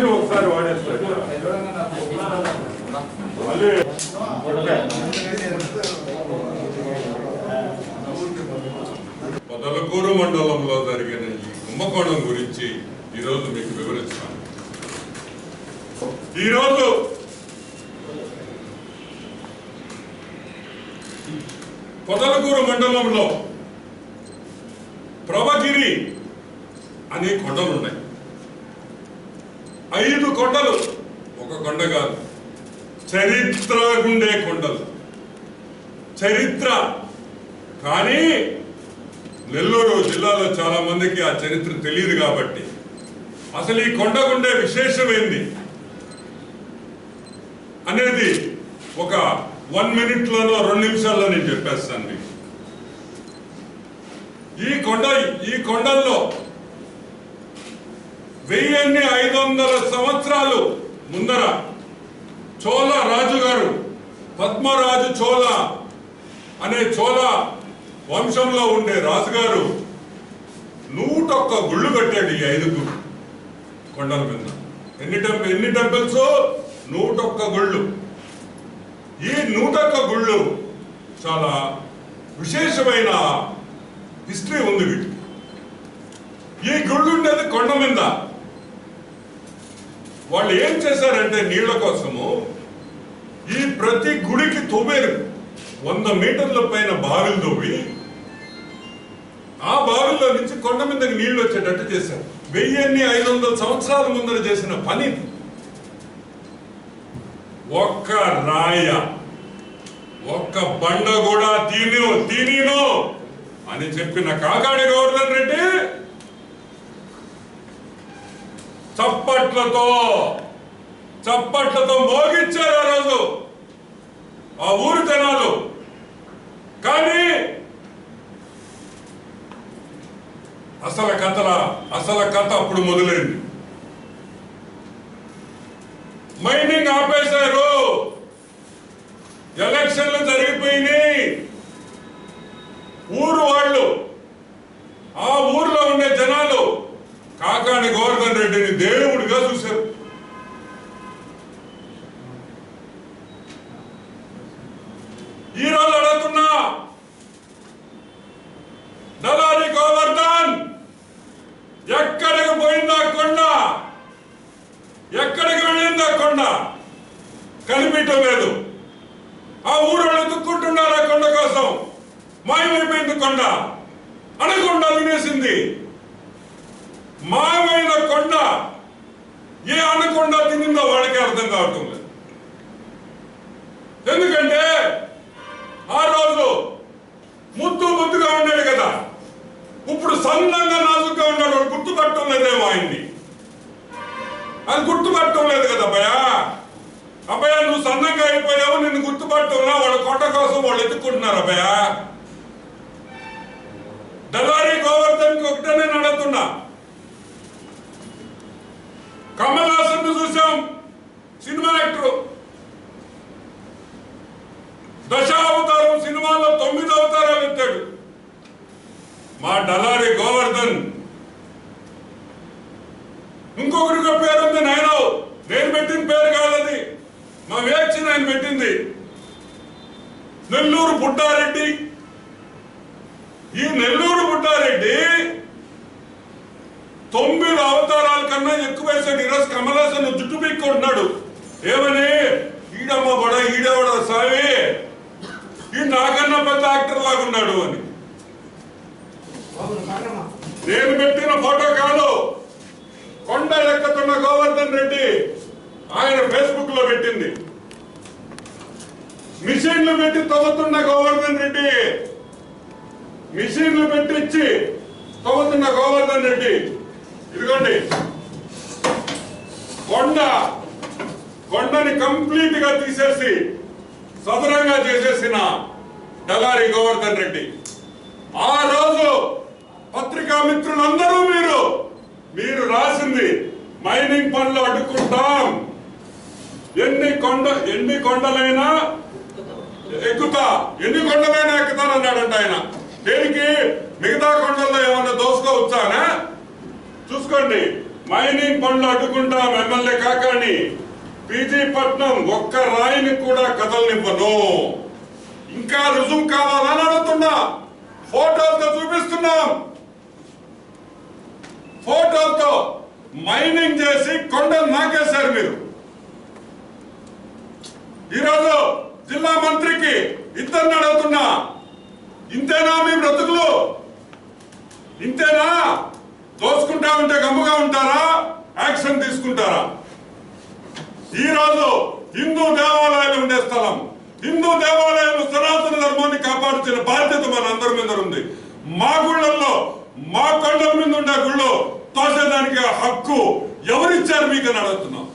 అన్ని ఒకసారి వాడేస్తాడు. మళ్ళీ. పొదలకూరు మండలంలో జరిగిన ఈ కుంభకోణం గురించి ఈరోజు మీకు వివరిస్తాను. ఈరోజు పొదలకూరు మండలంలో ప్రభగిరి అనే కొండలున్నాయి ఐదు కొండలు. ఒక కొండ కాదు. చరిత్ర గుండే కొండలు. చరిత్ర. కానీ నెల్లూరు జిల్లాలో చాలా మందికి ఆ చరిత్ర తెలియదు కాబట్టి. అసలు ఈ కొండకుండే విశేషమైంది అనేది ఒక వన్ మినిట్ లోనో రెండు నిమిషాల్లో నేను చెప్పేస్తాను మీకు. ఈ కొండ ఈ కొండల్లో వెయ్యిన్ని ఐదు వందల సంవత్సరాలు ముందర చోళ రాజు గారు పద్మరాజు చోళ అనే చోళ వంశంలో ఉండే రాజుగారు నూటొక్క గుళ్ళు కట్టాడు ఈ ఐదుగురు కొండల మీద. ఎన్ని టెంపుల్ ఎన్ని టెంపుల్స్? నూటొక్క గుళ్ళు. ఈ నూటొక్క గుళ్ళు చాలా విశేషమైన హిస్టరీ ఉంది వీటికి. ఈ గుళ్ళు ఉండేది కొండ మీద. వాళ్ళు ఏం చేశారంటే నీళ్ళ కోసము ఈ ప్రతి గుడికి తవ్వేరు వంద మీటర్ల పైన బావిలు తవ్వి ఆ బావిల్లో నుంచి కొండ మీదకి నీళ్ళు వచ్చేటట్టు చేశారు. వెయ్యిన్ని ఐదు వందల సంవత్సరాల ముందర చేసిన పని ఒక్క రాయ ఒక్క బండ కూడా తిను తీనిను అని చెప్పిన కాకాడి గవర్నర్ రెడ్డి చప్పట్లతో చప్పట్లతో మోగించారు ఆ రోజు. ఆ ఊరు జనాలు. కానీ అసలు కథల అసలు కథ అప్పుడు మొదలైంది. మైనింగ్ ఆపేశారు. ఎలక్షన్లు జరిగిపోయినాయి. ఊరు వాళ్ళు ఆ ఊర్లో ఉండే జనాలు కాకాని గోవర్ధన్ రెడ్డిని దేవుడిగా చూశారు. ఈ రోజు అడుగుతున్నా దళారి గోవర్ధన్ ఎక్కడికి పోయిందా కొండ? ఎక్కడికి వెళ్ళిందా కొండ? కనిపించడం లేదు. ఆ ఊరు ఎత్తుక్కుంటున్నారు ఆ కొండ కోసం? మాయమైపోయింది కొండ. అనకొండ వినేసింది మాయమైన కొండ ఏ అనకొండ తినిందో వాడికి అర్థం కావటం లేదు. ఎందుకంటే ఆ రోజు ముద్దు ముద్దుగా ఉన్నాడు కదా. ఇప్పుడు సన్నంగా నాజుగా ఉన్నాడు వాడు గుర్తుపట్టడం లేదేమో ఆయన్ని. అది గుర్తుపట్టడం లేదు కదా అబ్బాయ అబ్బాయ నువ్వు సన్నంగా అయిపోయావు నిన్ను గుర్తుపట్టవునా వాళ్ళ కొట్ట కోసం వాళ్ళు ఎత్తుకుంటున్నారు అబ్బాయ దళారి గోవర్ధన్కి ఒకటే నేను దశావతారం సినిమాలో తొమ్మిది అవతారాలు ఎత్తాడు. మా డలారి గోవర్ధన్. ఇంకొకరికి పేరు ఉంది నాయన. నేను పెట్టిన పేరు కాదది. మా వేచి ఆయన పెట్టింది. నెల్లూరు పుట్టారెడ్డి. ఈ నెల్లూరు పుట్టారెడ్డి తొమ్మిది అవతారాల కన్నా ఎక్కువ వేసాడు. ఈరోజు కమలాసన్ జుట్టు పీక్కుంటున్నాడు. ఏమని? ఈడమ్మ బడ ఈడవడ సావి? ఈ నాకన్నా పెద్ద యాక్టర్ లాగా ఉన్నాడు అని. నేను పెట్టిన ఫోటో కాదు. కొండ ఎక్కుతున్న గోవర్ధన్ రెడ్డి ఆయన ఫేస్బుక్లో పెట్టింది. మిషన్లు పెట్టి తవ్వుతున్న గోవర్ధన్ రెడ్డి మిషన్లు పెట్టించి తవ్వుతున్న గోవర్ధన్ రెడ్డి. ఇదిగోండి. కొండ కొండని కంప్లీట్గా తీసేసి సదరంగా చేసేసిన డలారి గోవర్ధన్ రెడ్డి. ఆ రోజు పత్రికా మిత్రులందరూ మీరు మీరు రాసింది మైనింగ్ పనులు అడ్డుకుంటాం. ఎన్ని కొండ ఎన్ని కొండలైనా ఎక్కుతా ఎన్ని కొండలైనా ఎక్కుతానన్నాడంట ఆయన. దేనికి? మిగతా కొండల్లో ఏమన్నా దోసుకోవచ్చానా చూసుకోండి మైనింగ్ పనులు అడ్డుకుంటాం ఎమ్మెల్యే కాకాని. పీజీపట్నం ఒక్క రాయిని కూడా కదలనివ్వను. ఇంకా రుజువు కావాలని అడుగుతున్నా. ఫోటోలతో చూపిస్తున్నాం. ఫోటోలతో మైనింగ్ చేసి కొండలు నాకేశారు మీరు. ఈరోజు జిల్లా మంత్రికి ఇద్దరిని అడుగుతున్నా. ఇంతేనా మీ బ్రతుకులు? ఇంతేనా? దోచుకుంటా ఉంటే గమ్ముగా ఉంటారా? యాక్షన్ తీసుకుంటారా? ఈ హిందూ దేవాలయాలు ఉండే స్థలం. హిందూ దేవాలయాలు సనాతన ధర్మాన్ని కాపాడుతున్న బాధ్యత మన అందరి మీద ఉంది. మా గుళ్ళల్లో మా కొండల మీద ఉండే గుళ్ళు తోసేదానికి హక్కు ఎవరిచ్చారు మీకు అని అడుగుతున్నాం.